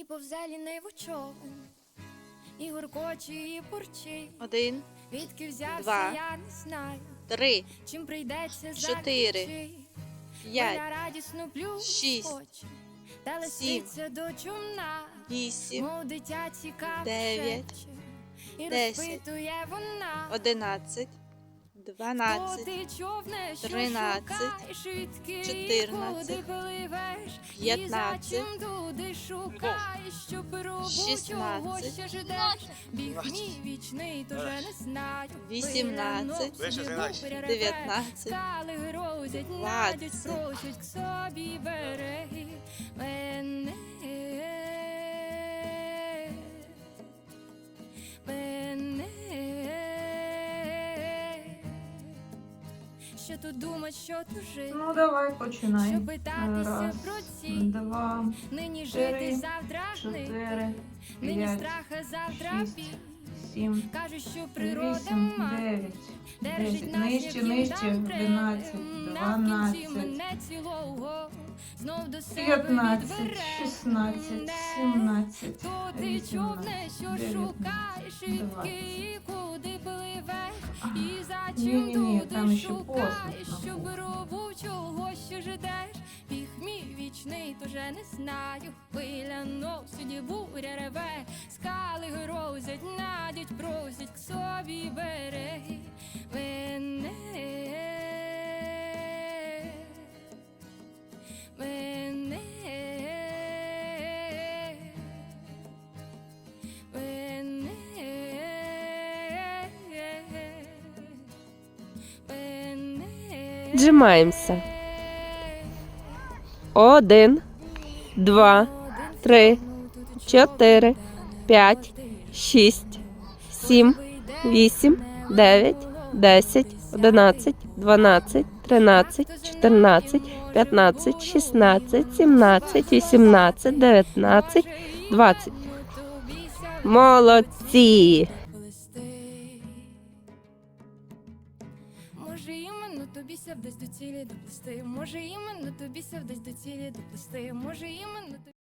І повзе лінивий човен, і гуркоче, і бурчить. Один, Відки взявся, Два. я не знаю. три, Чим прийдеться Чотири. закінчить. п'ять, радісно плюс шість, та лисиця до чумна, вісім, мов дитя цікаве дев'ять, і розпитує вона. одинадцять, дванадцять, тринадцять, чотирнадцять, 15, 16, 18, 19, 20, Що тут думать, що тут жити? Ну, давай, починай. Що питатися Раз, про ці, два, нині чотири, жити завтра чотири, нині п'ять, страха завтра шість, сім, Кажуть, що природа вісім, має, дев'ять, держить десять. нас, Нижче, їм нижче, одинадцять, Наприкінці дванадцять, мене цілого. Знов до себе п'ятнадцять, шістнадцять, сімнадцять, То ти човне, що вісімнадцять, шукаєш, і двадцять. і чим туди там ще шукаєш, щоб робу чого ще ждеш. Біг мій вічний, то вже не знаю. Хвиля носить, буря реве, скали грозять, надять, Джимаємося. Один, два, три, чотири, п'ять, шість, сім, вісім, дев'ять, десять, одинадцять, дванадцять, тринадцять, чотирнадцять, п'ятнадцять, шістнадцять, сімнадцять, вісімнадцять, дев'ятнадцять, двадцять. Молодці! Може, іменно тобі сяв десь до цілі доплести. Може, іменно тобі сяв десь до цілі доплести. Може, іменно тобі.